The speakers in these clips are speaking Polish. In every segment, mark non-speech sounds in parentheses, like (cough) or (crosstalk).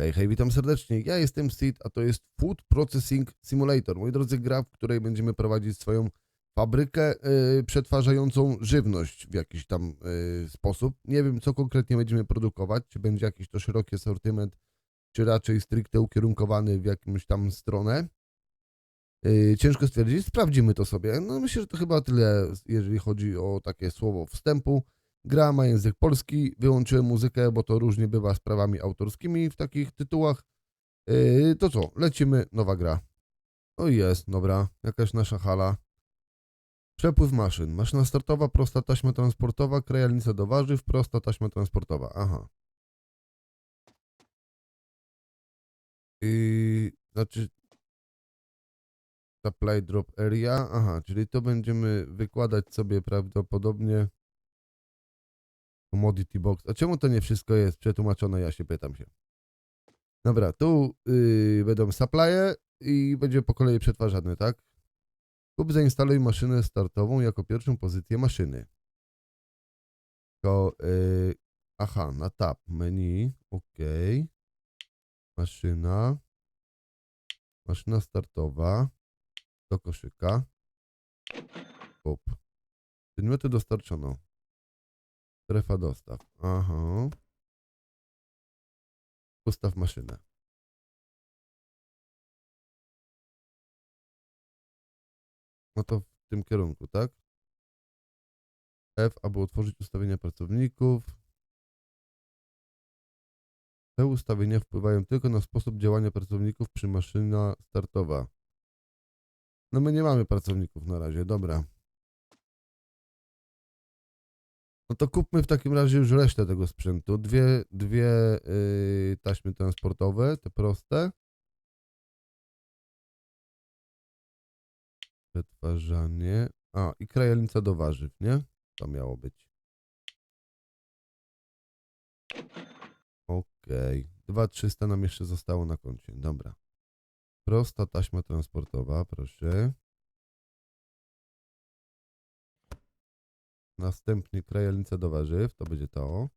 Hej, hej, witam serdecznie. Ja jestem Sid, a to jest Food Processing Simulator. Moi drodzy, gra, w której będziemy prowadzić swoją fabrykę y, przetwarzającą żywność w jakiś tam y, sposób. Nie wiem, co konkretnie będziemy produkować, czy będzie jakiś to szeroki asortyment, czy raczej stricte ukierunkowany w jakąś tam stronę. Y, ciężko stwierdzić, sprawdzimy to sobie. No myślę, że to chyba tyle, jeżeli chodzi o takie słowo wstępu. Gra ma język polski, wyłączyłem muzykę, bo to różnie bywa z prawami autorskimi w takich tytułach. Yy, to co, lecimy, nowa gra. O jest, dobra, jakaś nasza hala. Przepływ maszyn. Maszyna startowa, prosta taśma transportowa, krajalnica do warzyw, prosta taśma transportowa. Aha. Yy, znaczy supply drop area. Aha, czyli to będziemy wykładać sobie prawdopodobnie Commodity box. A czemu to nie wszystko jest przetłumaczone? Ja się pytam się. Dobra, tu yy, będą supply'e i będzie po kolei przetwarzane, tak? Kup zainstaluj maszynę startową jako pierwszą pozycję maszyny. To, yy, aha, na tab, menu, ok. Maszyna. Maszyna startowa. Do koszyka. Kup. Przedmioty dostarczono. Strefa dostaw. Aha. Ustaw maszynę. No to w tym kierunku, tak? F, aby otworzyć ustawienia pracowników. Te ustawienia wpływają tylko na sposób działania pracowników przy maszyna startowa. No my nie mamy pracowników na razie, dobra. No to kupmy w takim razie już resztę tego sprzętu. Dwie, dwie yy, taśmy transportowe, te proste. Przetwarzanie. A, i krajalnica do warzyw, nie? To miało być. Okej. 2300 nam jeszcze zostało na koncie. Dobra. Prosta taśma transportowa, proszę. Następnie krajalnica do warzyw, to będzie to.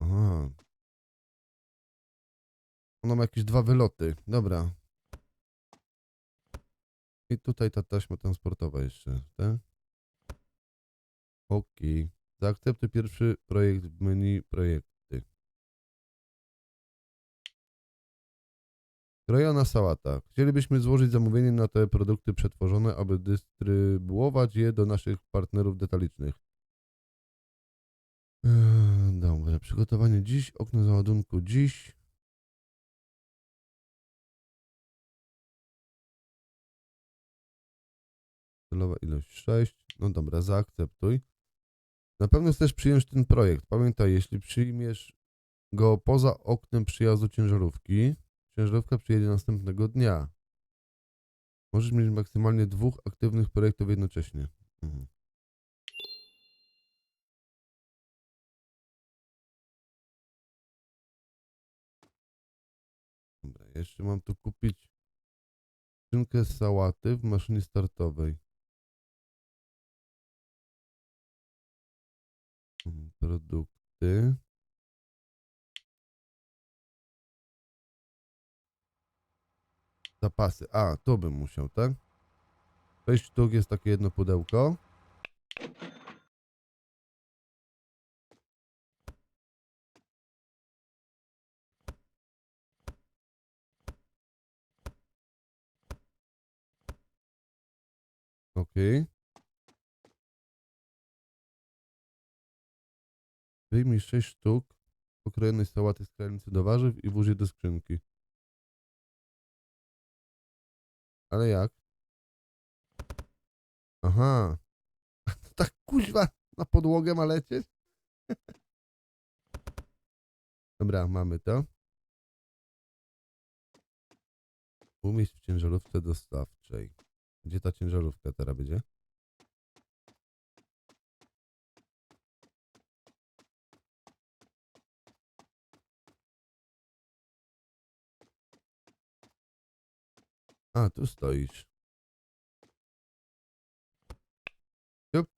Aha. Ona ma jakieś dwa wyloty. Dobra. I tutaj ta taśma transportowa jeszcze. Tak? Okej. Zaakceptuj pierwszy projekt w menu projekty. Krojona sałata. Chcielibyśmy złożyć zamówienie na te produkty przetworzone, aby dystrybuować je do naszych partnerów detalicznych. Eee, Dobrze, przygotowanie dziś, okno załadunku dziś. Celowa ilość 6. No dobra, zaakceptuj. Na pewno chcesz przyjąć ten projekt. Pamiętaj, jeśli przyjmiesz go poza oknem przyjazdu ciężarówki, ciężarówka przyjedzie następnego dnia. Możesz mieć maksymalnie dwóch aktywnych projektów jednocześnie. Mhm. Dobra, jeszcze mam tu kupić skrzynkę sałaty w maszynie startowej. Mhm, Produkty. Zapasy. A, to bym musiał, tak? 6 sztuk jest takie jedno pudełko. Okej. Wyjmij 6 sztuk pokrojonej sałaty z krajnicy do warzyw i włóż je do skrzynki. Ale jak? Aha. (laughs) Tak kuźwa na podłogę ma lecieć? (laughs) Dobra, mamy to. Umieść w ciężarówce dostawczej. Gdzie ta ciężarówka teraz będzie? A, tu stoisz. Jup.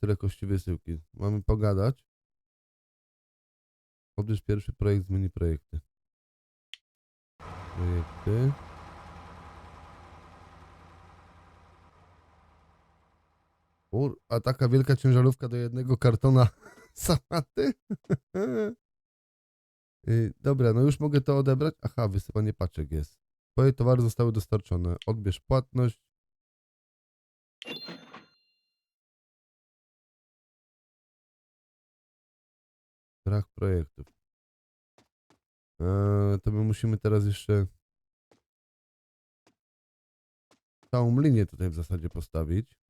Tyle kości wysyłki. Mamy pogadać. Odbierz pierwszy projekt z projekty. Projekty. Ur, a taka wielka ciężarówka do jednego kartona (laughs) sałaty? (laughs) Y, Dobra, no już mogę to odebrać. Aha, wysyłanie paczek jest. Twoje towary zostały dostarczone. Odbierz płatność. Brak projektów. Eee, to my musimy teraz jeszcze całą linię tutaj w zasadzie postawić.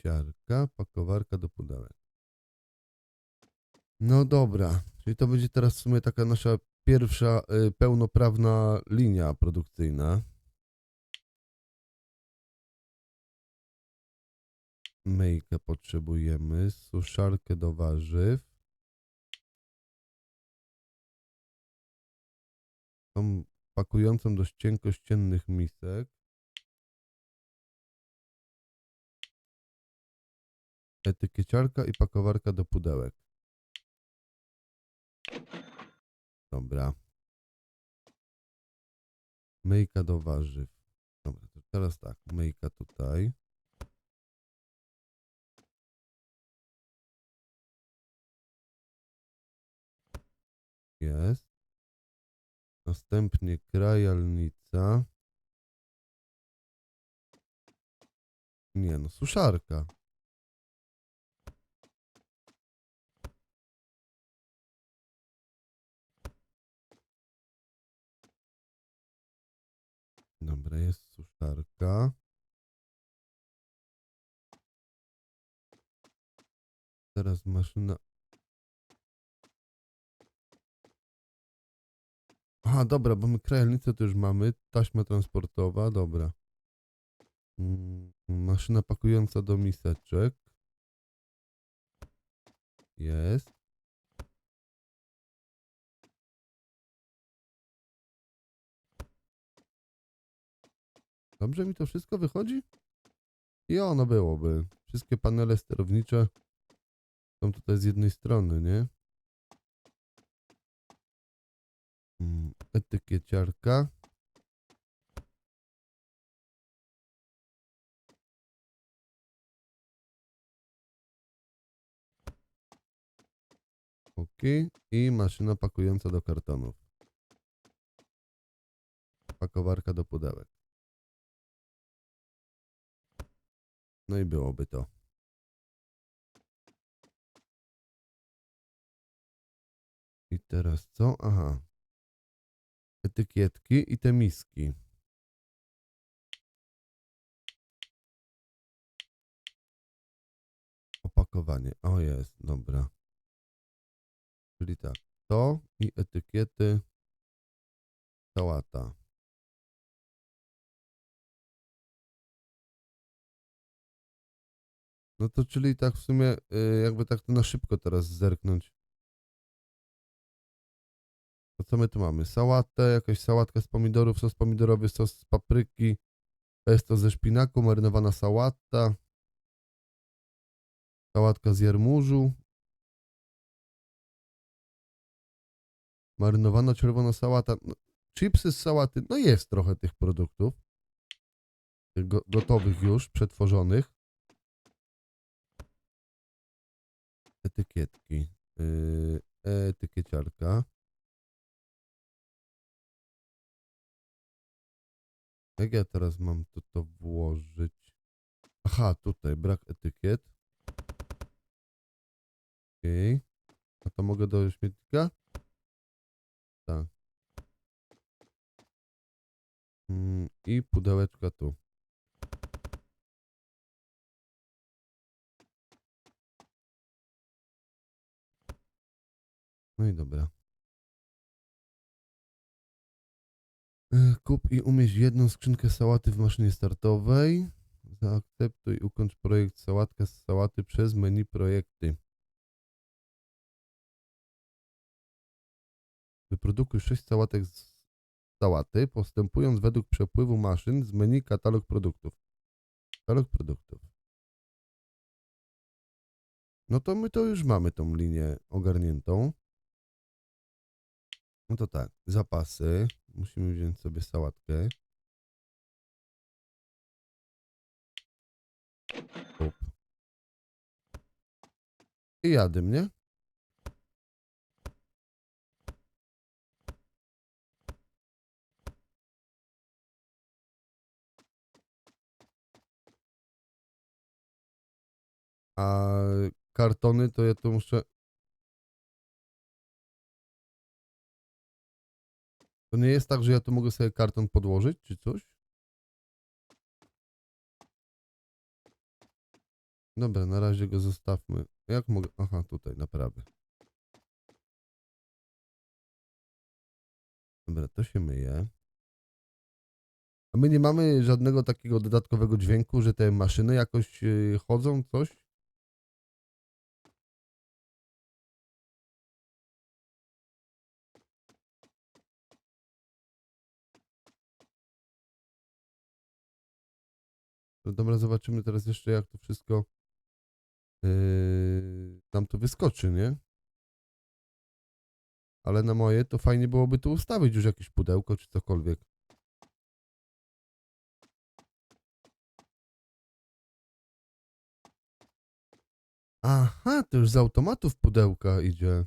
Etykieciarka, pakowarka do pudełek. No dobra, czyli to będzie teraz w sumie taka nasza pierwsza y, pełnoprawna linia produkcyjna. Myjkę potrzebujemy, suszarkę do warzyw. Tą pakującą do cienkościennych misek. Etykieciarka i pakowarka do pudełek. Dobra. Myjka do warzyw. Dobra, to teraz tak, myjka tutaj. Jest. Następnie krajalnica. Nie no, suszarka. Dobra, jest suszarka. Teraz maszyna. Aha, dobra, bo my krajalnicę to już mamy. Taśma transportowa, dobra. Mm, Maszyna pakująca do miseczek. Jest. Dobrze mi to wszystko wychodzi? I ono byłoby. Wszystkie panele sterownicze są tutaj z jednej strony, nie? Mm, Etykieciarka. Ok. I maszyna pakująca do kartonów. Pakowarka do pudełek. No i byłoby to. I teraz co? Aha. Etykietki i te miski. Opakowanie. O jest, dobra. Czyli tak. To i etykiety. Sałata. No to czyli tak w sumie, y, jakby tak to na szybko teraz zerknąć. To co my tu mamy? Sałatę, jakaś sałatka z pomidorów, sos pomidorowy, sos z papryki, pesto ze szpinaku, marynowana sałata, sałatka z jarmużu, marynowana czerwona sałata, no, chipsy z sałaty, no jest trochę tych produktów, go, gotowych już, przetworzonych. Etykietki, yy, etykieciarka. Jak ja teraz mam to, to włożyć? Aha, tutaj brak etykiet. Okej. A to mogę do śmietnika? Tak. Mm, I pudełeczka tu. No i dobra. E, Kup i umieść jedną skrzynkę sałaty w maszynie startowej. Zaakceptuj i ukończ projekt sałatka z sałaty przez menu projekty. Wyprodukuj 6 sałatek z sałaty, postępując według przepływu maszyn z menu katalog produktów. Katalog produktów. No to my to już mamy tą linię ogarniętą. No to tak, zapasy. Musimy wziąć sobie sałatkę. Up. I jadę mnie. A kartony to ja to muszę. To nie jest tak, że ja tu mogę sobie karton podłożyć, czy coś? Dobra, na razie go zostawmy. Jak mogę? Aha, tutaj, naprawy. Dobra, to się myje. A my nie mamy żadnego takiego dodatkowego dźwięku, że te maszyny jakoś yy, chodzą, coś? Dobra, zobaczymy teraz jeszcze, jak to wszystko yy, to wyskoczy, nie? Ale na moje to fajnie byłoby tu ustawić już jakieś pudełko czy cokolwiek. Aha, to już z automatów pudełka idzie.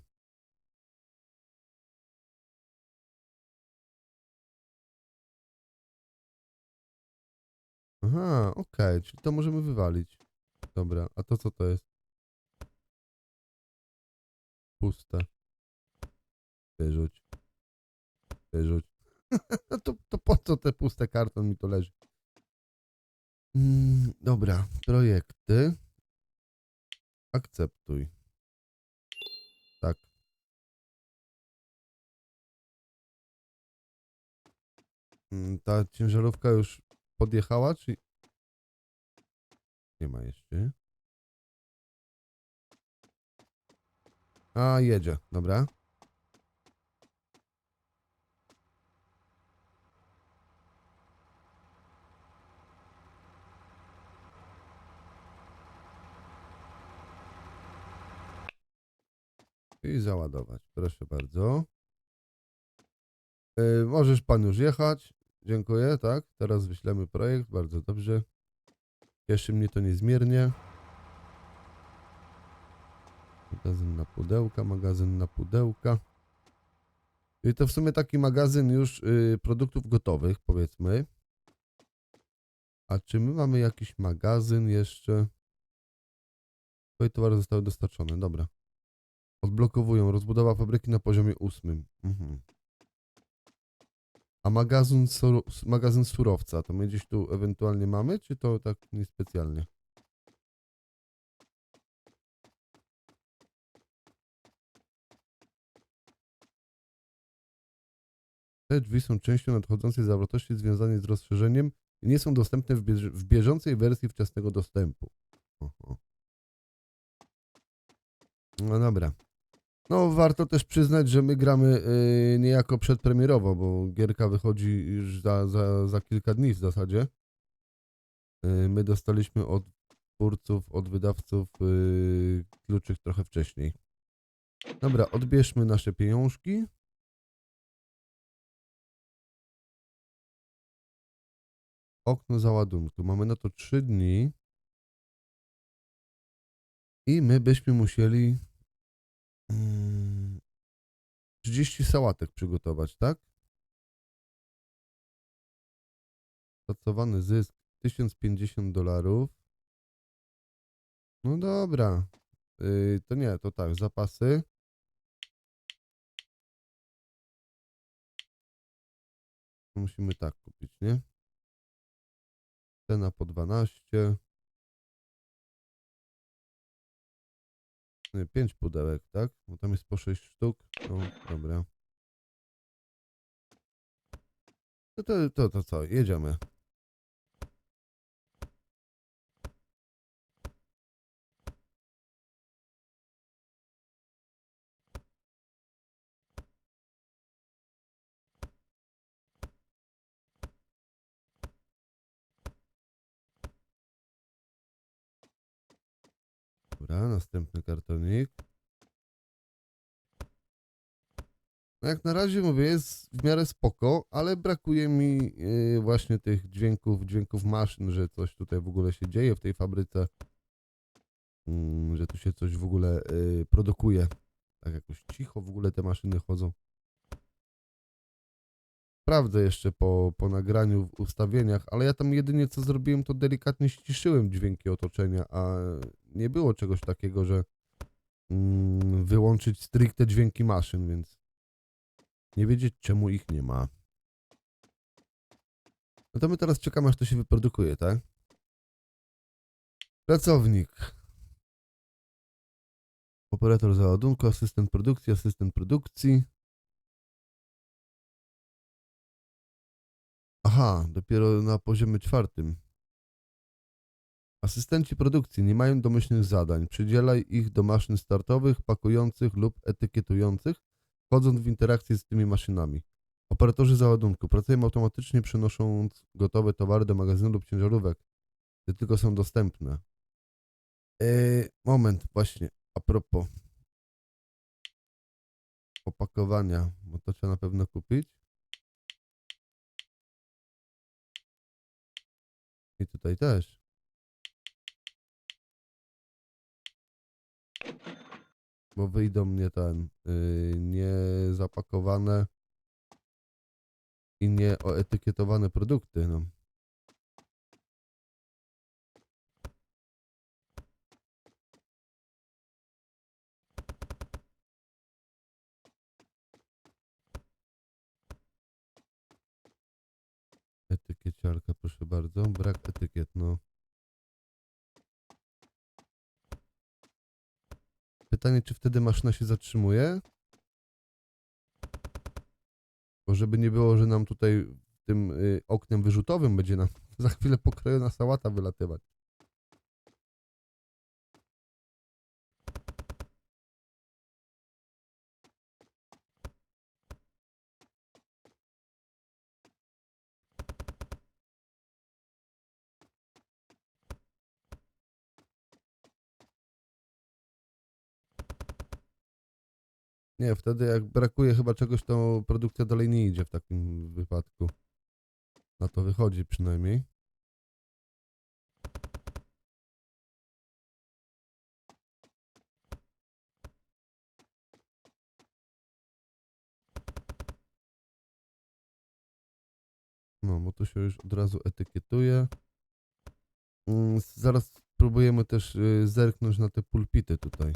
Aha, okej, czyli to możemy wywalić. Dobra, a to co to jest? Puste. Wyrzuć. Wyrzuć. (laughs) To, to po co te puste karton mi to leży? Mm, dobra, projekty. Akceptuj. Tak. Mm, Ta ciężarówka już podjechała, czy... Nie ma jeszcze. A, jedzie, dobra. I załadować, proszę bardzo. Yy, możesz pan już jechać. Dziękuję, tak. Teraz wyślemy projekt, bardzo dobrze. Cieszy mnie to niezmiernie. Magazyn na pudełka, magazyn na pudełka. I to w sumie taki magazyn już y, produktów gotowych, powiedzmy. A czy my mamy jakiś magazyn jeszcze? Twoje towary zostały dostarczone, dobra. Odblokowują rozbudowa fabryki na poziomie ósmym. Mhm. A magazyn, magazyn surowca, to my gdzieś tu ewentualnie mamy, czy to tak niespecjalnie? Te drzwi są częścią nadchodzącej zawartości związanej z rozszerzeniem i nie są dostępne w, bież w bieżącej wersji wczesnego dostępu. Oho. No dobra. No, warto też przyznać, że my gramy yy, niejako przedpremierowo, bo gierka wychodzi już za, za, za kilka dni w zasadzie. Yy, my dostaliśmy od twórców, od wydawców yy, kluczyk trochę wcześniej. Dobra, odbierzmy nasze pieniążki. Okno załadunku. Mamy na to 3 dni. I my byśmy musieli 30 sałatek przygotować, tak? Szacowany zysk 1050 dolarów. No dobra. Yy, to nie, to tak, zapasy. Musimy tak kupić, nie? Cena po 12. Nie, 5 pudełek, tak? Bo tam jest po 6 sztuk. No, dobra. No to, to, to co? Jedziemy. Dobra, następny kartonik. No jak na razie mówię, jest w miarę spoko, ale brakuje mi yy, właśnie tych dźwięków, dźwięków maszyn, że coś tutaj w ogóle się dzieje w tej fabryce. Mm, że tu się coś w ogóle yy, produkuje. Tak jakoś cicho w ogóle te maszyny chodzą. Sprawdzę jeszcze po, po nagraniu w ustawieniach, ale ja tam jedynie co zrobiłem, to delikatnie ściszyłem dźwięki otoczenia, a nie było czegoś takiego, że mm, wyłączyć stricte dźwięki maszyn, więc nie wiedzieć czemu ich nie ma. No to my teraz czekamy, aż to się wyprodukuje, tak? Pracownik. Operator załadunku, asystent produkcji, asystent produkcji. Aha, dopiero na poziomie czwartym. Asystenci produkcji nie mają domyślnych zadań. Przydzielaj ich do maszyn startowych, pakujących lub etykietujących, wchodząc w interakcję z tymi maszynami. Operatorzy załadunku pracują automatycznie, przenosząc gotowe towary do magazynu lub ciężarówek, gdy tylko są dostępne. Eee, moment, właśnie, a propos opakowania, bo to trzeba na pewno kupić. I tutaj też. Bo wyjdą mnie ten yy, niezapakowane i nieoetykietowane produkty. No. Etykieciarka, proszę bardzo. Brak etykiet, no. Pytanie, czy wtedy maszyna się zatrzymuje? Bo żeby nie było, że nam tutaj tym y, oknem wyrzutowym będzie nam (laughs) za chwilę pokrojona sałata wylatywać. Nie, wtedy jak brakuje chyba czegoś, to produkcja dalej nie idzie w takim wypadku. Na to wychodzi przynajmniej. No, bo to się już od razu etykietuje. Mm, Zaraz spróbujemy też y, zerknąć na te pulpity tutaj.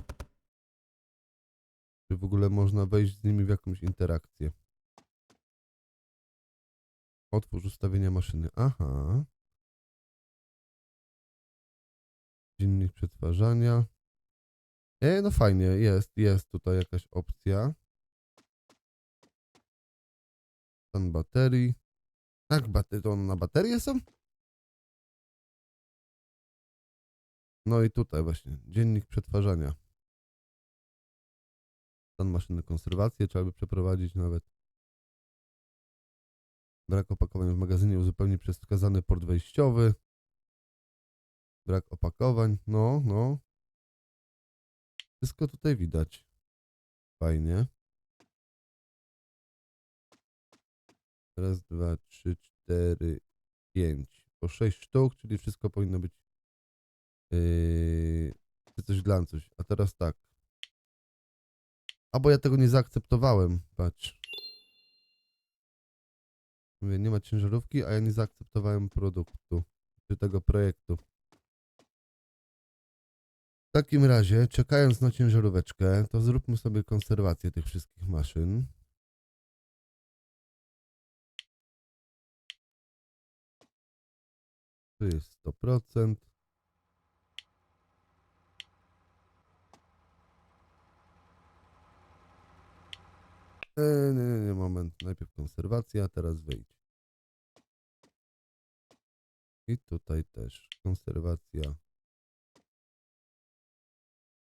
Czy w ogóle można wejść z nimi w jakąś interakcję? Otwórz ustawienia maszyny. Aha. Dziennik przetwarzania. E, no fajnie, jest, jest tutaj jakaś opcja. Stan baterii. Tak, bate to na baterie są? No i tutaj właśnie, dziennik przetwarzania stan maszyny konserwację, trzeba by przeprowadzić nawet. Brak opakowań w magazynie uzupełnić przez wskazany port wejściowy. Brak opakowań, no, no. Wszystko tutaj widać. Fajnie. Raz, dwa, trzy, cztery, pięć. Po sześć sztuk, czyli wszystko powinno być yy, czy coś dla coś. A teraz tak. A bo ja tego nie zaakceptowałem, patrz. Mówię, nie ma ciężarówki, a ja nie zaakceptowałem produktu, czy tego projektu. W takim razie, czekając na ciężaróweczkę, to zróbmy sobie konserwację tych wszystkich maszyn. Tu jest 100%. Nie, nie, nie, moment. Najpierw konserwacja, teraz wyjdź. I tutaj też konserwacja.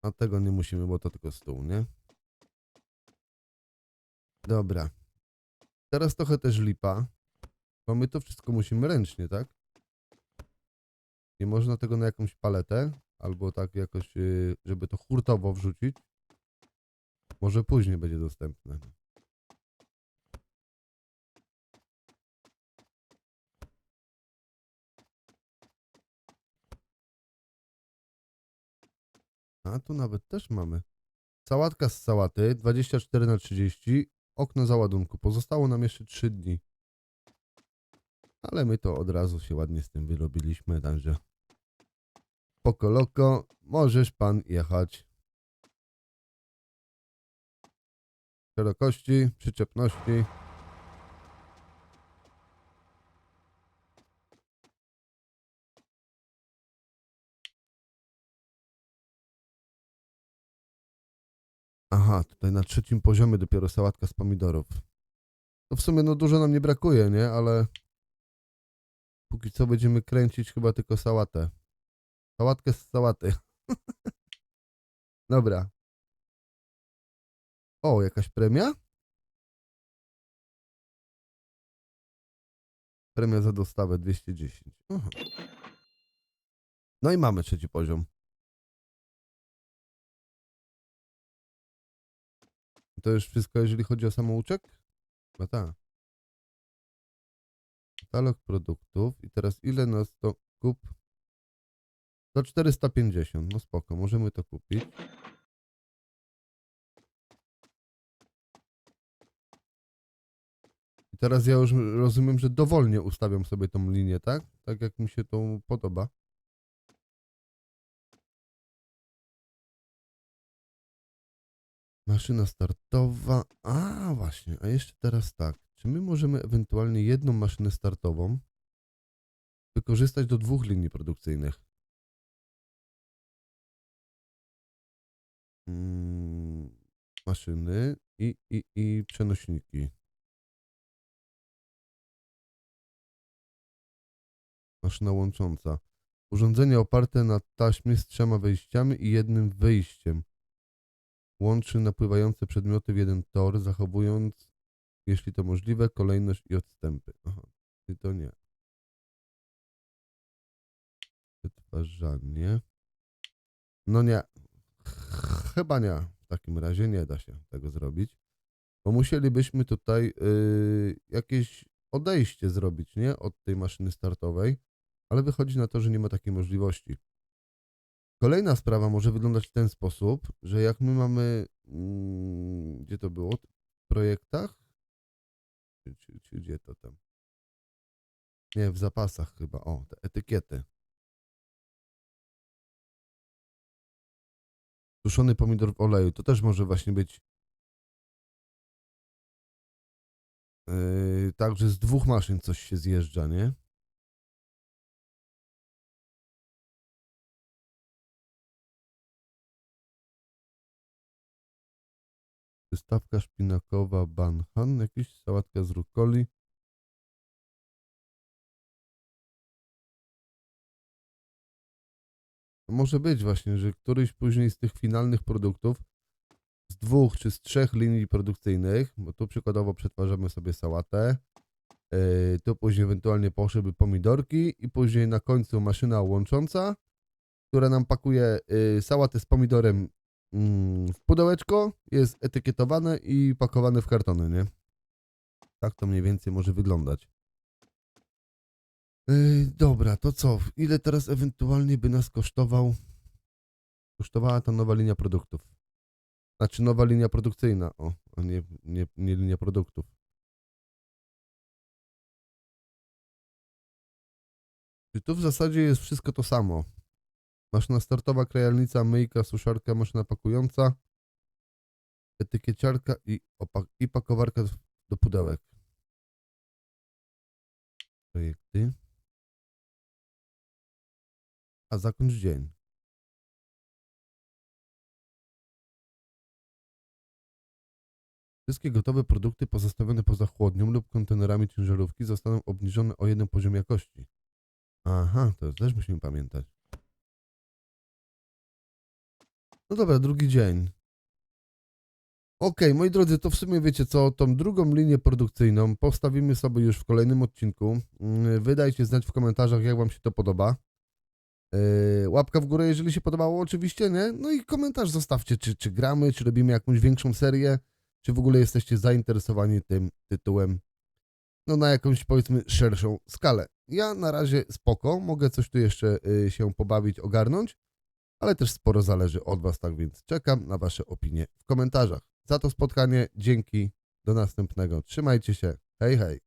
A tego nie musimy, bo to tylko stół, nie? Dobra. Teraz trochę też lipa, bo my to wszystko musimy ręcznie, tak? Nie można tego na jakąś paletę. albo tak jakoś, y, żeby to hurtowo wrzucić. Może później będzie dostępne. A tu nawet też mamy. Sałatka z sałaty 24 na 30 okno załadunku. Pozostało nam jeszcze 3 dni. Ale my to od razu się ładnie z tym wyrobiliśmy, także poko loko, możesz pan jechać. Szerokości, przyczepności. Aha, tutaj na trzecim poziomie dopiero sałatka z pomidorów. To w sumie no dużo nam nie brakuje, nie? Ale póki co będziemy kręcić chyba tylko sałatę. Sałatkę z sałaty. (laughs) Dobra. O, jakaś premia? Premia za dostawę 210. Aha. No i mamy trzeci poziom. To już wszystko, jeżeli chodzi o samouczek? No tak. Katalog produktów. I teraz ile nas to kup? Do 450. No spoko, możemy to kupić. I teraz ja już rozumiem, że dowolnie ustawiam sobie tą linię, tak? Tak jak mi się to podoba. Maszyna startowa. A, właśnie. A jeszcze teraz tak. Czy my możemy ewentualnie jedną maszynę startową wykorzystać do dwóch linii produkcyjnych? Mm, maszyny i, i, i przenośniki. Maszyna łącząca. Urządzenie oparte na taśmie z trzema wejściami i jednym wyjściem. Łączy napływające przedmioty w jeden tor, zachowując, jeśli to możliwe, kolejność i odstępy. Aha, czyli to nie. Wytwarzanie. No nie. Chyba nie. W takim razie nie da się tego zrobić. Bo musielibyśmy tutaj yy, jakieś odejście zrobić, nie? Od tej maszyny startowej. Ale wychodzi na to, że nie ma takiej możliwości. Kolejna sprawa może wyglądać w ten sposób, że jak my mamy, mm, gdzie to było, w projektach, czy, czy, czy gdzie to tam, nie, w zapasach chyba, o, te etykiety. Suszony pomidor w oleju, to też może właśnie być yy, tak, z dwóch maszyn coś się zjeżdża, nie? Przystawka szpinakowa banhan, jakiś sałatka z rukoli. Może być właśnie, że któryś później z tych finalnych produktów z dwóch czy z trzech linii produkcyjnych, bo tu przykładowo przetwarzamy sobie sałatę, yy, tu później ewentualnie poszłyby pomidorki i później na końcu maszyna łącząca, która nam pakuje yy, sałatę z pomidorem w pudełeczko, jest etykietowane i pakowane w kartony, nie? Tak to mniej więcej może wyglądać. Yy, dobra, to co? Ile teraz ewentualnie by nas kosztował? Kosztowała ta nowa linia produktów. Znaczy nowa linia produkcyjna, o, a nie, nie, nie linia produktów. Czy tu w zasadzie jest wszystko to samo? Maszyna startowa, krajalnica, myjka, suszarka, maszyna pakująca, etykieciarka i, opak- i pakowarka do- pudełek. Projekty. A zakończ dzień. Wszystkie gotowe produkty pozostawione poza chłodnią lub kontenerami ciężarówki zostaną obniżone o jeden poziom jakości. Aha, to też musimy pamiętać. No dobra, drugi dzień. Okej, moi drodzy, to w sumie wiecie co, tą drugą linię produkcyjną postawimy sobie już w kolejnym odcinku. Mm, Wydajcie znać w komentarzach, jak wam się to podoba. Yy, łapka w górę, jeżeli się podobało, oczywiście, nie? No i komentarz zostawcie, czy, czy gramy, czy robimy jakąś większą serię, czy w ogóle jesteście zainteresowani tym tytułem, no na jakąś powiedzmy szerszą skalę. Ja na razie spoko, mogę coś tu jeszcze yy, się pobawić, ogarnąć, ale też sporo zależy od Was, tak więc czekam na Wasze opinie w komentarzach. Za to spotkanie dzięki, do następnego, trzymajcie się, hej hej.